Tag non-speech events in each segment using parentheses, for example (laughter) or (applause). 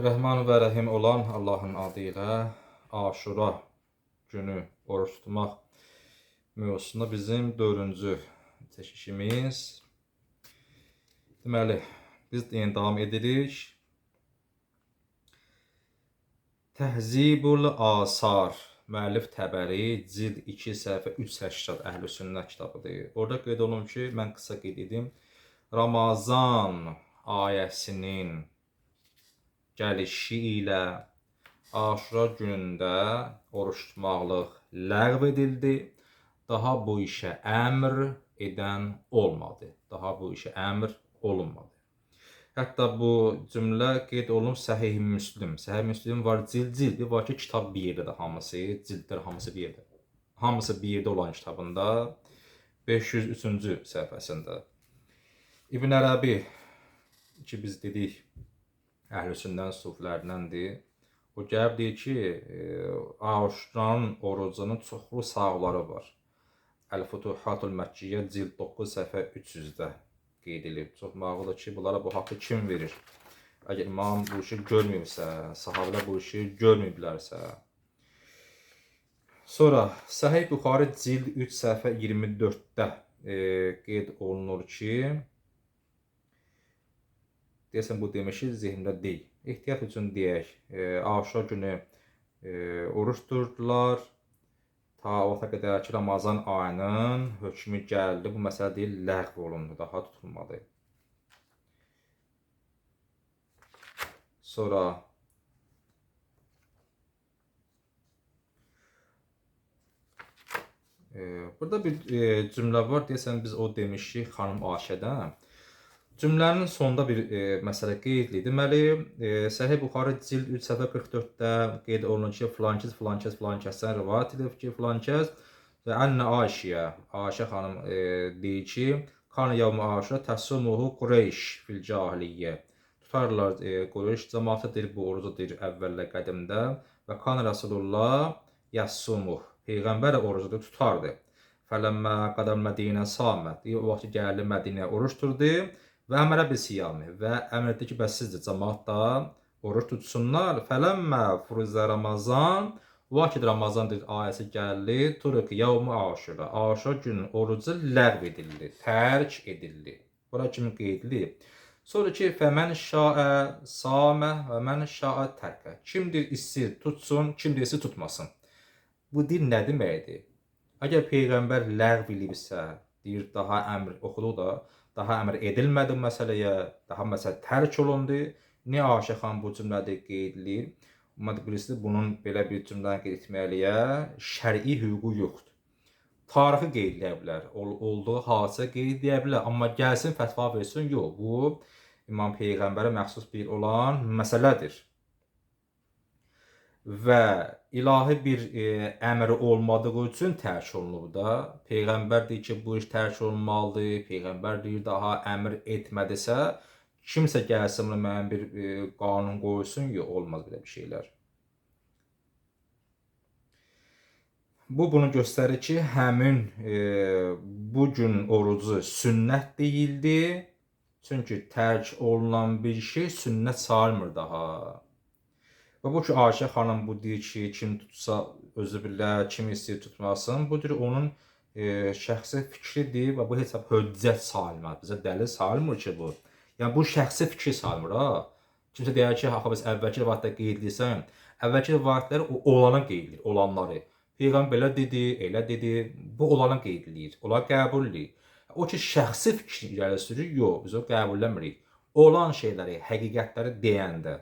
Rəhman və Rəhim olan Allahın adı ilə Aşura günü oruç tutmaq mövzusunda bizim dördüncü çəkişimiz. Deməli, biz yenə davam edirik. Təhzibul Asar müəllif Təbəri cild 2 səhifə 380 Əhl-i Sünnət kitabıdır. Orada qeyd olunur ki, mən qısa qeyd edim. Ramazan ayəsinin gəlişi ilə Aşura günündə oruç tutmaqlıq ləğv edildi. Daha bu işə əmr edən olmadı. Daha bu işə əmr olunmadı. Hətta bu cümlə qeyd olunub Səhih Müslim. Səhih Müslim var cild cildi, var ki kitab bir yerdədir hamısı, cildlər hamısı bir yerdə. Hamısı bir yerdə olan kitabında 503-cü səhifəsində. İbn Ərəbi ki biz dedik Əhl-i Sünnənin sufilərindəndir. O gəlib deyir ki, e, Aşuranın orucunun çoxlu sağları var. Əl-Futuhatul Məkkiyyə cild 9 səhifə 300-də qeyd edilib. Çox maraqlıdır ki, bunlara bu haqqı kim verir? Əgər imam bu işi görməyibsə, sahabelər bu işi görməyiblərsə. Sonra Səhih Buxari cild 3 səhifə 24-də e, qeyd olunur ki, deyəsən bu demişi zehnimdə deyil. Ehtiyat üçün deyək, e, Aşura günü e, oruç tutdular. Ta o vaxta qədər ki, Ramazan ayının hökmü gəldi. Bu məsələ deyil, ləğv olundu, daha tutulmadı. Sonra burada bir cümlə var. Deyəsən biz o demişik xanım Aşədən. Cümlənin sonunda bir e, məsələ qeydli. Deməli, e, Səhih Buxarı cild 3 səhifə 44-də qeyd olunur ki, filankəs filankəs filankəsdən rivayet edib ki, filankəs və Ənə Ayşiyə, Ayşə xanım e, deyir ki, Kan yevm Aşura təsumuhu Qureyş fil cahiliyyə. Tutarlar e, Qureyş cəmaatı deyir bu orucu deyir əvvəllə qədimdə və kan Rasulullah yassumuh. Peyğəmbər orucu tutardı. Fələmmə qədəm Mədinə samət. O vaxt gəldi Mədinəyə oruç tutdu. Və əmərə bi siyami və əmr etdi ki, bəs sizdir cəmaat da oruç tutsunlar. Fələmmə furuzə Ramazan Vakid Ramazan deyir, ayəsi gəldi. Turuk yevmu aşura. Aşura günün orucu ləğv edildi, tərk edildi. Bura kimi qeydli. Sonra ki, fəmən şaə samə və mən şaə tərkə. Kimdir istəyir tutsun, kimdir istəyir tutmasın. Bu dil nə deməkdir? Əgər Peyğəmbər ləğv edibsə, deyir, daha əmr oxuduq da, daha əmr edilmədi məsələyə, daha məsələ tərk olundu. Niyə Aşə xan bu cümlədə qeyd edilir? Birisi bunun belə bir cümləni qeyd etməliyə şər'i hüququ yoxdur. Tarixi qeyd edə bilər, ol olduğu hadisə qeyd edə bilər, amma gəlsin fətva versin, yox, bu İmam Peyğəmbərə məxsus bir olan məsələdir və ilahi bir e, əmr olmadığı üçün tərk olunub da. Peyğəmbər deyir ki, bu iş tərk olunmalıdır. Peyğəmbər deyir daha əmr etmədisə, kimsə gəlsin müəyyən bir e, qanun qoysun, yox, olmaz belə bir şeylər. Bu bunu göstərir ki, həmin e, bu gün orucu sünnət deyildi. Çünki tərk olunan bir şey sünnət sayılmır daha. Və bu ki, Ayşə xanım bu deyir ki, kim tutsa özü bilər, kim istəyir tutmasın. Bu deyir onun e, şəxsi fikridir və bu heç bir höccət sayılmaz. Bizə dəlil sayılmır ki, bu. Yəni bu şəxsi fikir sayılmır ha. Kimsə deyər ki, axı biz əvvəlki rivayətdə qeyd edirsən, əvvəlki rivayətlər o olanı qeyd edir, olanları. Peyğəmbər belə dedi, elə dedi, bu olanı qeyd edir, onlar qəbul edir. O ki, şəxsi fikir irəli sürür, yox, biz o qəbul etmirik. Olan şeyləri, həqiqətləri deyəndə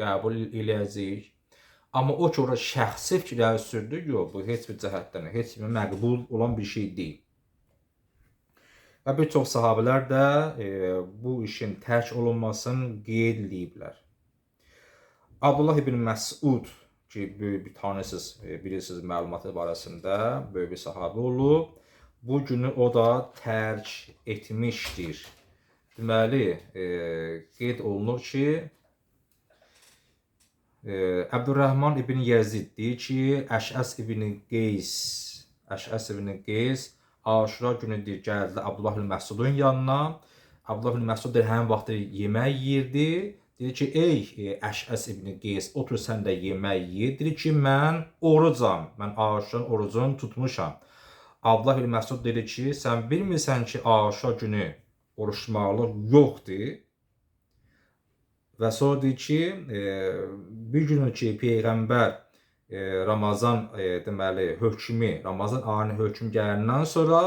qəbul eləyəcəyik. Amma o ki, ora şəxsi fikirləri sürdü, yox, bu heç bir cəhətdən, heç bir məqbul olan bir şey deyil. Və bir çox sahabelər də e, bu işin tərk olunmasını qeyd ediblər. Abdullah ibn Məsud ki, böyük bir tanısız, e, bilirsiniz məlumatı barəsində böyük bir sahabə olub. Bu günü o da tərk etmişdir. Deməli, e, qeyd olunur ki, Əbdurrahman ibn Yazid deyir ki, Əşəs ibn Qeys, Əşəs ibn Qeys Aşura günü deyir, gəldi Abdullah ibn Məsudun yanına. Abdullah ibn Məsud deyir, həmin vaxtı yemək yeyirdi. Deyir ki, ey e, Əşəs ibn Qeys, otur sən də yemək ye. Deyir ki, mən orucam. Mən Aşuranın orucunu tutmuşam. Abdullah ibn Məsud dedi ki, sən bilmirsən ki, Aşura günü oruç tutmaqlıq yoxdur. Və sonra deyir ki, e, bir gün ki, peyğəmbər e, Ramazan e, deməli hökmü, Ramazan ayının hökm gələndən sonra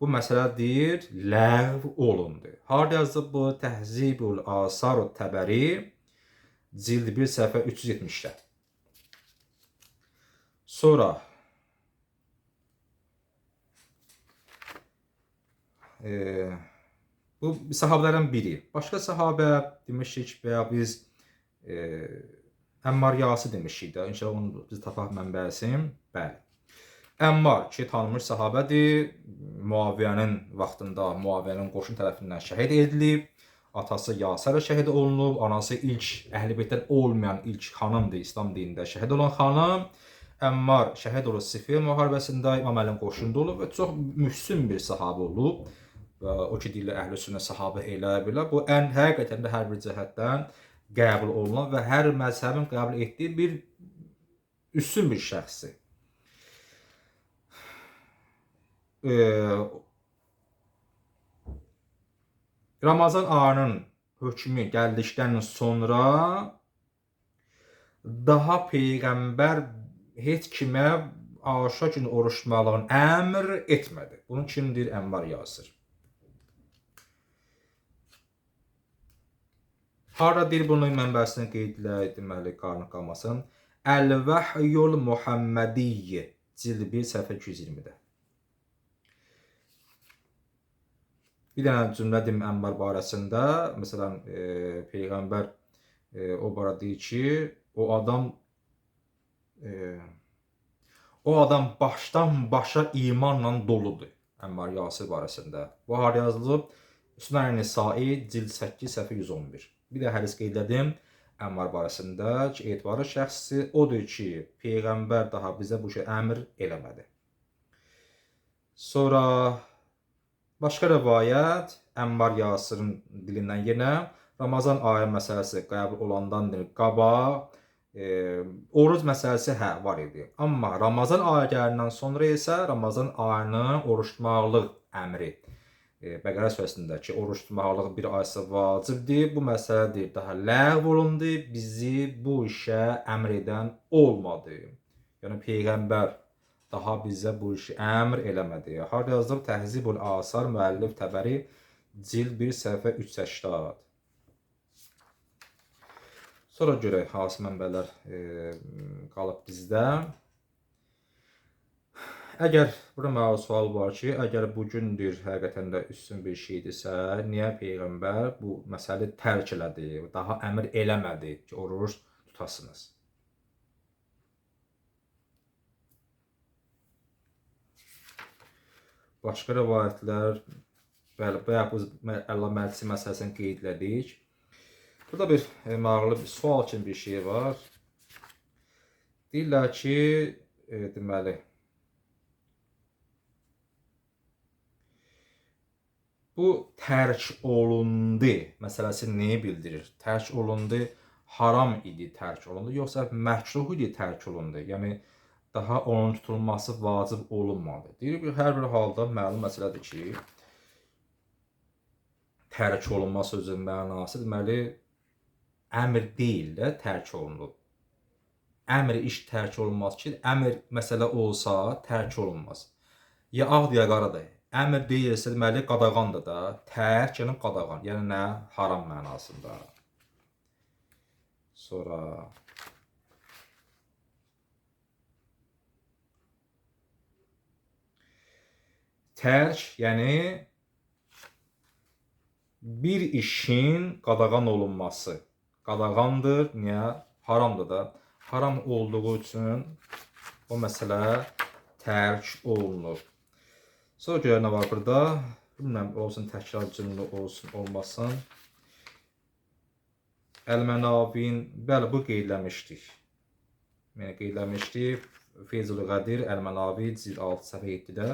bu məsələ deyir ləğv olundu. Harda yazılıb bu? Təhzibul Asar Təbəri cild 1 səhifə 370-də. Sonra e, bu sahabelərdən biri. Başqa sahabə demişik və ya biz e, Əmmar Yası demişik də. İnşallah onu biz tapaq mənbəsini. Bəli. Əmmar ki, tanınmış sahabədir. Muaviyənin vaxtında Muaviyənin qoşun tərəfindən şəhid edilib. Atası Yasər şəhid olunub, anası ilk Əhlibeytdən olmayan ilk xanımdır İslam dinində şəhid olan xanım. Əmmar şəhid olur Sifin müharibəsində, İmam Əlinin qoşununda olub və çox mühsün bir sahabə olub. O ki, deyirlər əhl-i sünnə sahabə elə belə. Bu ən həqiqətən də hər bir cəhətdən qəbul olunan və hər məzhəbin qəbul etdiyi bir üstün bir şəxsdir. Ramazan ayının hökmü gəldikdən sonra daha peyğəmbər heç kimə Aşura günü oruç tutmağın əmr etmədi. Bunun kimdir? Ənvar Yasir. Harda deyir bunun mənbəsini qeydlə deməli qarnı qalmasın. Əl-Vəhyul Muhammediyyə cild 1 səhifə 220-də. Bir dənə cümlə deyim Ənbar barəsində. Məsələn, e, peyğəmbər e, o barədə deyir ki, o adam e, o adam başdan başa imanla doludur. Əmmar Yasir barəsində. Bu har yazılıb Sünan Nisai cild 8 səhifə 111. Bir də hədis qeyd edim Əmmar barəsində ki, etibarlı şəxsi odur ki, peyğəmbər daha bizə bu şey əmr eləmədi. Sonra Başqa rivayət Əmmar Yasir'in dilindən yenə Ramazan ayı məsələsi qəbul olandan qabaq e, oruc məsələsi hə var idi. Amma Ramazan ayı gələndən sonra isə Ramazan ayının oruç tutmaqlıq əmri Bəqərə surəsindəki oruç tutmaqlıq bir ayısı vacibdir. Bu məsələdir daha ləğv olundu. Bizi bu işə əmr edən olmadı. Yəni peyğəmbər daha bizə bu işi əmr eləmədi. Harda yazılıb Təhzibul Asar müəllif Təbəri cild 1 səhifə 380. Sonra görək hansı mənbələr e, qalıb bizdə. Əgər burada mənim sual var ki, əgər bu gündür həqiqətən də üstün bir şeydirsə, niyə peyğəmbər bu məsələ tərk elədi, daha əmr eləmədi ki, oruç tutasınız? Başqa rəvayətlər, bəli, bayaq biz Allah məclisi məsələsini qeyd elədik. Burada bir e, maraqlı bir sual kimi bir şey var. Deyirlər ki, e, deməli, bu tərk olundu məsələsi nəyi bildirir? Tərk olundu haram idi tərk olundu, yoxsa məkruh idi tərk olundu? Yəni daha onun tutulması vacib olunmadı. Deyir ki, hər bir halda məlum məsələdir ki, tərk olunma sözünün mənası deməli əmr deyil də tərk olunub. Əmr iş tərk olunmaz ki, əmr məsələ olsa tərk olunmaz. Ya ağdır ya qaradır. Əmr deyilsə deməli qadağandır da. Tərk yəni qadağan, yəni nə? Haram mənasında. Sonra Tərk, yəni bir işin qadağan olunması. Qadağandır, niyə? Haramdır da. Haram olduğu üçün o məsələ tərk olunur. Sonra görə nə var burada? Bilmirəm, olsun təkrar cümlə olsun, olmasın. Əl-Mənavin, bəli, bu qeydləmişdik. Yəni qeydləmişdik. Feyzul Qədir, Əl-Mənavi, cild 6 səhifə 7-də.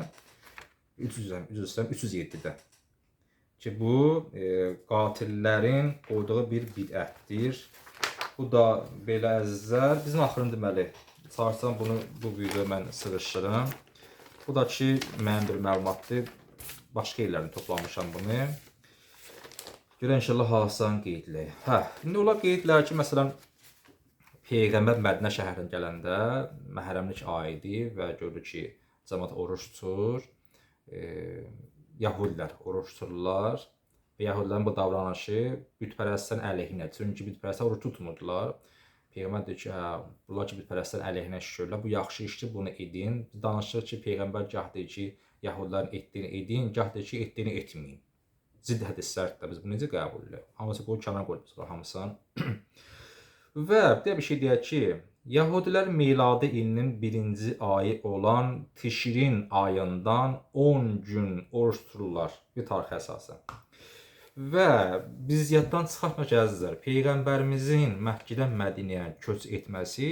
300 üzr istəyirəm 307-də ki, bu e, qatillərin qoyduğu bir bidətdir. Bu da belə əzizlər, bizim axırın deməli, çağırsam bunu bu videoya mən sığışdırım. Bu da ki, mənim bir məlumatdır. Başqa yerlərdən toplamışam bunu. Görə inşallah hasan qeydli. Hə, indi ola qeydlər ki, məsələn, Peyğəmbər Mədinə şəhərinə gələndə məhrəmlik aydı və görür ki, cəmaət oruç tutur. E, Yahudilər oruç tuturlar. Və Yahudilərin bu davranışı bütpərəstlərin əleyhinə. Çünki bütpərəstlər oruç tutmurdular. Peyğəmbər deyir ki, hə, bunlar ki, bütpərəstlərin əleyhinə şükürlər. Bu yaxşı işdir, bunu edin. Biz danışırıq ki, Peyğəmbər gah deyir ki, Yahudilərin etdiyini edin, gah deyir ki, etdiyini etməyin. Zidd hədislərdir biz bunu necə qəbul edirik? Hamısı qoyub kənara qoyduq hamısını. (clears throat) Və bir bir şey deyək ki, Yahudilər miladi ilinin birinci ayı olan Tişrin ayından 10 gün oruç tuturlar bir tarixə əsasən. Və biz yaddan çıxartmaq əzizlər, Peyğəmbərimizin Məkkədən Mədinəyə köç etməsi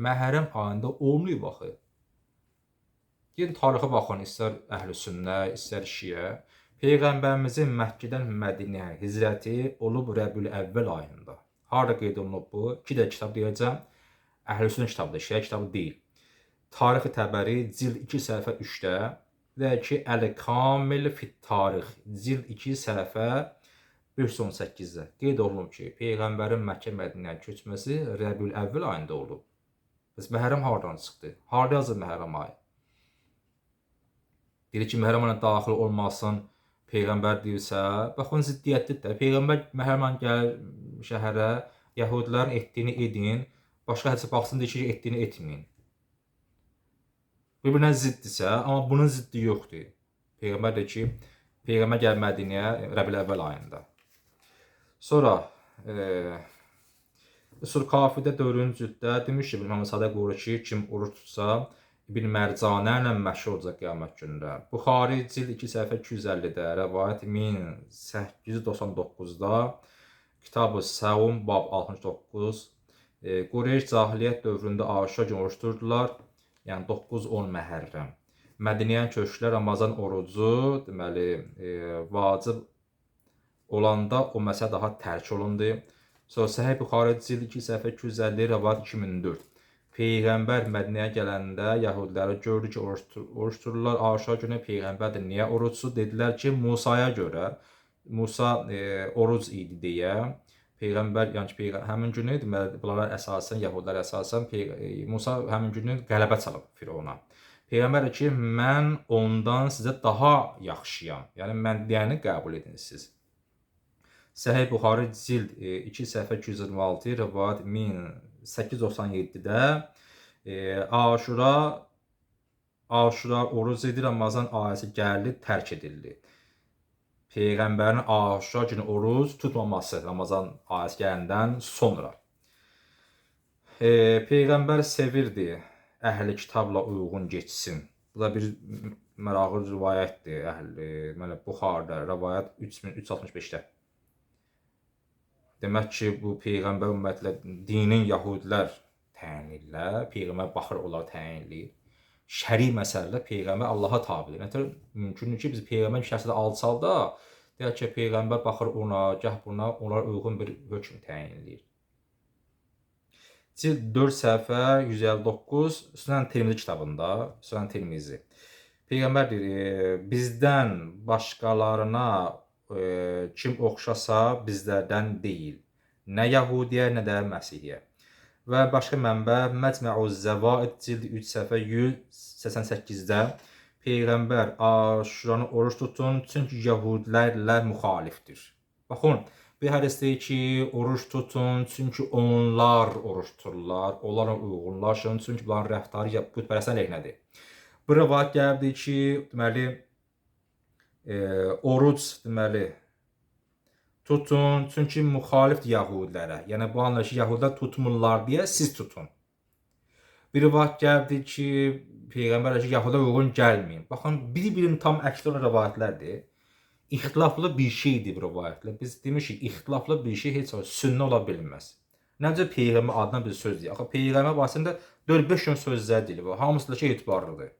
Məhərrəm ayında olmayıb axı. Gedin tarixə baxın, istər Əhlüsünnə, istər Şiə. Peyğəmbərimizin Məkkədən Mədinəyə hicrəti olub Rəbiül Əvvəl ayında. Harda qeyd olunub bu? İki də kitab deyəcəm. Əhlüsünnə kitabıdır, Şiə kitabı deyil. Tarixi Təbəri cild 2 səhifə 3-də və ki Əl-Kamil fit Tarix cild 2 səhifə 518-də qeyd olunub ki, peyğəmbərin Məkkə Mədinəyə köçməsi Rəbiül Əvvəl ayında olub. Bəs Məhərrəm hardan çıxdı? Harda yazılıb Məhərrəm ayı? Deyir ki, Məhərrəm ayına daxil olmasın peyğəmbər deyirsə, baxın ziddiyyətlidir də. Peyğəmbər Məhərrəm ayına gəlir şəhərə, Yahudilərin etdiyini edin, başqa hədisə baxsın deyir ki, etdiyini etməyin. Bir-birinə ziddirsə, amma bunun ziddi yoxdur. Peyğəmbər deyir ki, Peyğəmbər gəlir Mədinəyə Rəbiül Əvvəl ayında. Sonra e, Sur Kafidə 4-cü cülddə demiş ki, Məhəmməd Sadiq Quru ki, kim oruç tutsa, İbn Mərcanə ilə məşhur olacaq qiyamət günündə. Buxari cild 2 səhifə 250-də, rəvayət 1899-da, Kitab-ı Səvum bab 69, e, Qureyş cahiliyyət dövründə Aşura günü oruç tuturdular, yəni 9-10 Məhərrəm. Mədiniyə köçkülər Ramazan orucu, deməli, e, vacib olanda o məsələ daha tərk olundu. Sonra Səhih Buxari cild 2 səhifə 250, rəvayət 2004. Peyğəmbər Mədinəyə gələndə Yahudiləri gördü ki, oruç, oruç tuturlar. Aşura günü Peyğəmbər də niyə oruçsuz? Dedilər ki, Musaya görə. Musa e, oruc idi deyə. Peyğəmbər, yəni ki, Peyğəmbər həmin günü deməli bunlar əsasən Yahudilər əsasən e, Musa həmin günü qələbə çalıb Firavuna. Peyğəmbər ki, mən ondan sizə daha yaxşıyam. Yəni mən deyəni qəbul edin siz. Səhih Buxari cild e, 2 səhifə 226, rivayət 1897-də e, Aşura Aşura oruc edir, Ramazan ayəsi gəldi, tərk edildi. Peyğəmbərin Aşura günü oruc tutmaması Ramazan ayəsi gələndən sonra. E, Peyğəmbər sevirdi əhli kitabla uyğun geçsin. Bu da bir maraqlı rivayətdir. Əhli, deməli Buxarda rivayət 3365-də. Demək ki, bu peyğəmbər ümumiyyətlə dinin yəhudilər təyin edirlər. Peyğəmbər baxır onlar təyin edir. Şəri məsələlər peyğəmbər Allaha tabedir. Nətər mümkündür ki, biz peyğəmbər şəxsdə alçalda deyək ki, peyğəmbər baxır ona, gah buna, onlar uyğun bir hökm təyin edir. Cild 4 səhifə 159 Sunan Tirmizi kitabında, Sunan Tirmizi. Peyğəmbər deyir, bizdən başqalarına e, kim oxşasa bizlərdən deyil. Nə Yahudiyə, nə də Məsihiyə. Və başqa mənbə Məcməuz Zəvaid cild 3 səhifə 188-də Peyğəmbər Aşuranı oruç tutun, çünki Yahudilərlə müxalifdir. Baxın, bir hədis deyir ki, oruç tutun, çünki onlar oruç tuturlar, onlara uyğunlaşın, çünki bunların rəftarı bütpərəstlərin əleyhinədir. Bu rivayət gəldi ki, deməli, e, oruc deməli tutun, çünki müxalifdir yəhudilərə. Yəni bu anlayışı yəhudilər tutmurlar deyə siz tutun. Bir vaxt gəldi ki, peyğəmbər ki, yəhudiyə uyğun gəlməyin. Baxın, bir-birinin tam əks olan rivayətlərdir. İxtilaflı bir şeydir bu rivayətlər. Biz demişik, ixtilaflı bir şey heç vaxt sünnə ola bilməz. Necə peyğəmbər adına bir söz deyir. Axı peyğəmbər barəsində 4-5 gün sözlər deyilir. Hamısı da ki etibarlıdır.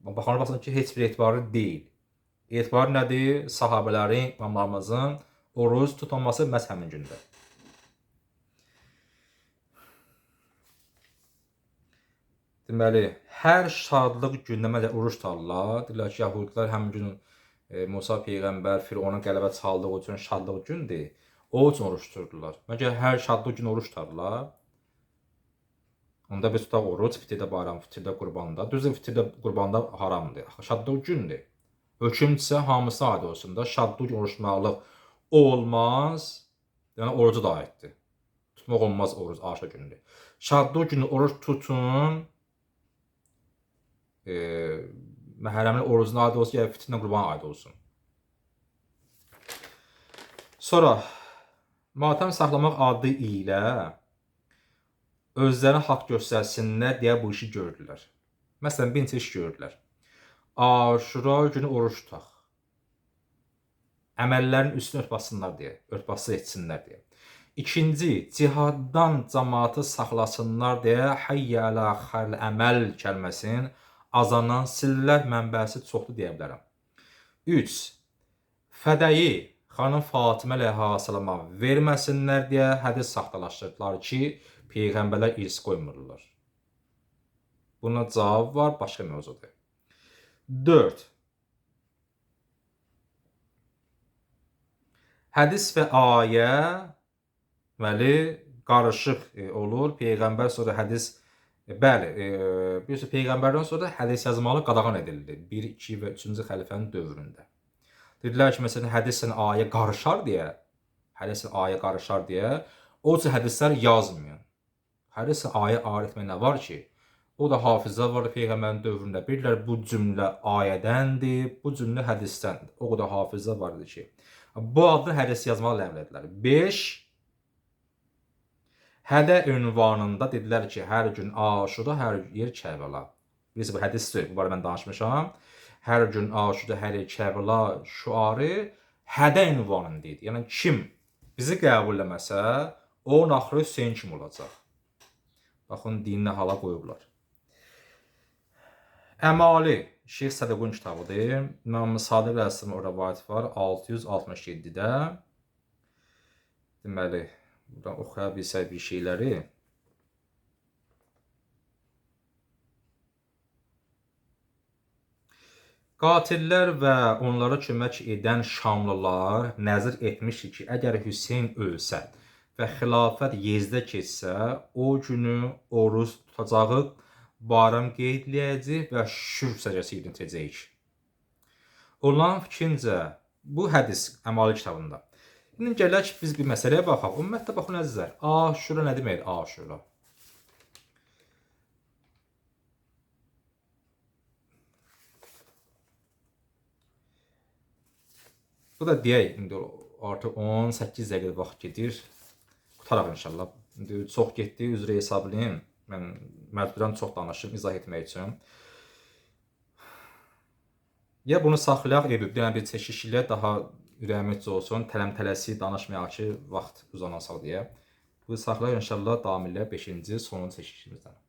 Baxana baxsan ki, heç bir etibarlı deyil. Etibarı nədir? Sahabələrin, imamlarımızın oruc tutulması məhz həmin gündə. Deməli, hər şadlıq günündə məsələn oruc tutarlar. Deyirlər ki, yəhudilər həmin gün e, Musa peyğəmbər Firavuna qələbə çaldığı üçün şadlıq gündür. O üçün oruç tuturdular. Məgər hər şadlıq günü oruç tutarlar? Onda biz tutaq oruc, fitirdə bayram, fitirdə qurbanda. Düzdür, fitirdə qurbanda haramdır. Şadlıq gündür. Hökmsə hamısı aid olsun da. Şadlıq gün oruç tutmaqlıq olmaz. Yəni orucu da aiddir. Tutmaq olmaz oruc aşa gündür. Şadlıq günü oruç tutun. E, məhərrəmin orucuna aid olsun, ya fitrinə qurbana aid olsun. Sonra matəm saxlamaq adı ilə özlərinə haqq göstərsinlər deyə bu işi gördülər. Məsələn, bir neçə iş gördülər. Aşura günü oruç tutaq. Əməllərin üstünü örtbasınlar deyə, örtbası etsinlər deyə. İkinci, cihaddan cəmaatı saxlasınlar deyə hayyə ələ xayl əməl kəlməsinin azandan sillər mənbəsi çoxdur deyə bilərəm. 3. Fədəyi xanım Fatimə əleyhissalama verməsinlər deyə hədis saxtalaşdırdılar ki, peyğəmbərlər irs qoymurlar. Buna cavab var, başqa mövzudur. 4. Hədis və ayə deməli qarışıq e, olur. Peyğəmbər sonra hədis e, bəli, e, bilirsiniz peyğəmbərdən sonra hədis yazmalı qadağan edildi. 1, 2 və 3-cü xəlifənin dövründə. Dedilər ki, məsələn, hədislə ayə qarışar deyə, hədislə ayə qarışar deyə, o cür hədislər yazmayın. Hədislə ayə ayır etmək nə var ki? O da hafizə var peyğəmbərin dövründə. Bilirlər bu cümlə ayədəndir, bu cümlə hədisdəndir. O qədər hafizə var idi ki, bu adlı hədis yazmağı ləğv etdilər. 5 Hədə ünvanında dedilər ki, hər gün Aşura, hər yer Kərbəla. Biz bu hədisdir, bu barədə mən danışmışam. Hər gün Aşura, hər yer Kərbəla şüarı hədə ünvanında idi. Yəni kim bizi qəbul eləməsə, o naxırı Hüseyn kim olacaq? Baxın dinlə hala qoyublar. Əmali Şeyx Sədəqun kitabıdır. İmam Sadiq Rəsm o rəvayət var 667-də. Deməli, buradan oxuya bilsək bir şeyləri. Qatillər və onlara kömək edən Şamlılar nəzir etmişdi ki, əgər Hüseyn ölsə və xilafət Yezdə keçsə, o günü oruç tutacağı bayram qeydləyəcək və şükür səcəsi yedinəcəyik. Onların fikrincə bu hədis əmali kitabında. İndi gələk biz bir məsələyə baxaq. Ümumiyyətlə baxın əzizlər, Aşura nə deməkdir Aşura? Bu da deyək, indi artıq 18 dəqiqə vaxt gedir. Qutaraq inşallah. İndi çox getdi, üzr hesablayın. Mən məcburən çox danışım izah etmək üçün. Ya bunu saxlayaq edib, yəni bir çəkiş ilə daha ürəyimizcə olsun, tələm-tələsi danışmayaq ki, vaxt uzansın deyə. Bu saxlayaq inşallah ilə 5-ci sonuncu çəkişimizdən.